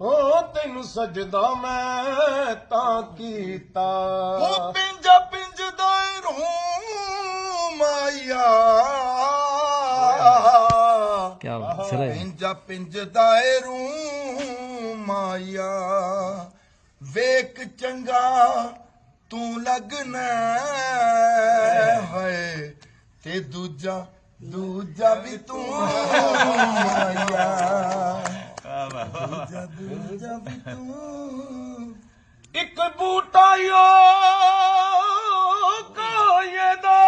ਹੋ ਤੈਨੂੰ ਸਜਦਾ ਮੈਂ ਤਾਂ ਕੀਤਾ। ਹੋ ਪਿੰਜਾ ਪਿੰਜਦਾ ਰੂੰ ਮਾਇਆ ਕੀ ਬਾਤ ਸਿਰਾ ਪਿੰਜਾ ਪਿੰਜਦਾ ਰੂੰ ਮਾਇਆ ਵੇਖ ਚੰਗਾ ਤੂੰ ਲੱਗਣਾ ਹੈ। ਤੇ ਦੂਜਾ ਦੂਜਾ ਵੀ ਤੂੰ ਵੀ ਤੂੰ ਇੱਕ ਬੂਟਾ ਯੋ ਕੋਏ ਦਾ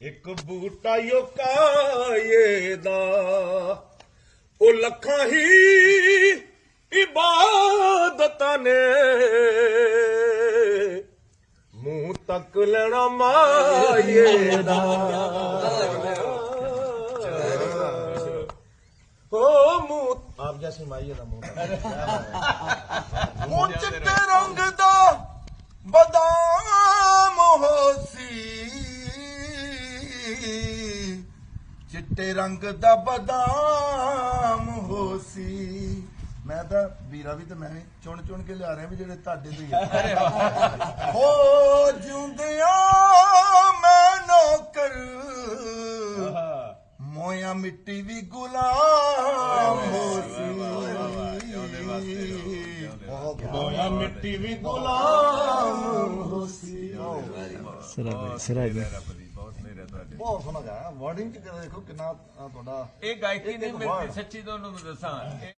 ਇੱਕ ਬੂਟਾ ਯੋ ਕਾਏ ਦਾ ਉਹ ਲੱਖਾਂ ਹੀ ਮੂੰਹ ਤੱਕ ਲੈਣਾ ਮਾਏ ਦਾ। ਹੋ ਮੂੰਹ ਆਪ ਜੈਸੇ ਮਾਈਏ ਦਾ ਮੂੰਹ। ਉਹ ਚਿੱਟੇ ਰੰਗ ਦਾ ਬਦਾਮ ਹੋਸੀ ਚਿੱਟੇ ਰੰਗ ਦਾ ਬਦਾਮ ਹੋਸੀ ਮੈਂ ਤਾਂ ਵੀਰਾ ਵੀ ਤੇ ਮੈਂ ਵੀ ਚੁਣ ਚੁਣ ਕੇ ਲਿਆ ਰਿਹਾ ਵੀ ਜਿਹੜੇ ਤੁਹਾਡੇ ਤੋਂ ਹੀ ਆ ਹੋ ਜੁੰਦਿਆਂ ਮੈਂ ਨੌਕਰ ਮੋਇਆ ਮਿੱਟੀ ਵੀ ਗੁਲਾਮ ਹੋਸੀ ਮੋਇਆ ਮਿੱਟੀ ਦੀ ਗੁਲਾਮ ਹੋਸੀ ਸਰਾ ਸਰਾ ਬਹੁਤ ਸੋਹਣਾ ਗਾਇਆ ਵਰਡਿੰਗ ਚ ਦੇਖੋ ਕਿੰਨਾ ਤੁਹਾਡਾ ਇਹ ਗਾਇਕੀ ਨਹੀਂ ਮੈਂ ਸੱਚੀ ਤੁਹਾਨੂੰ ਦੱਸਾਂ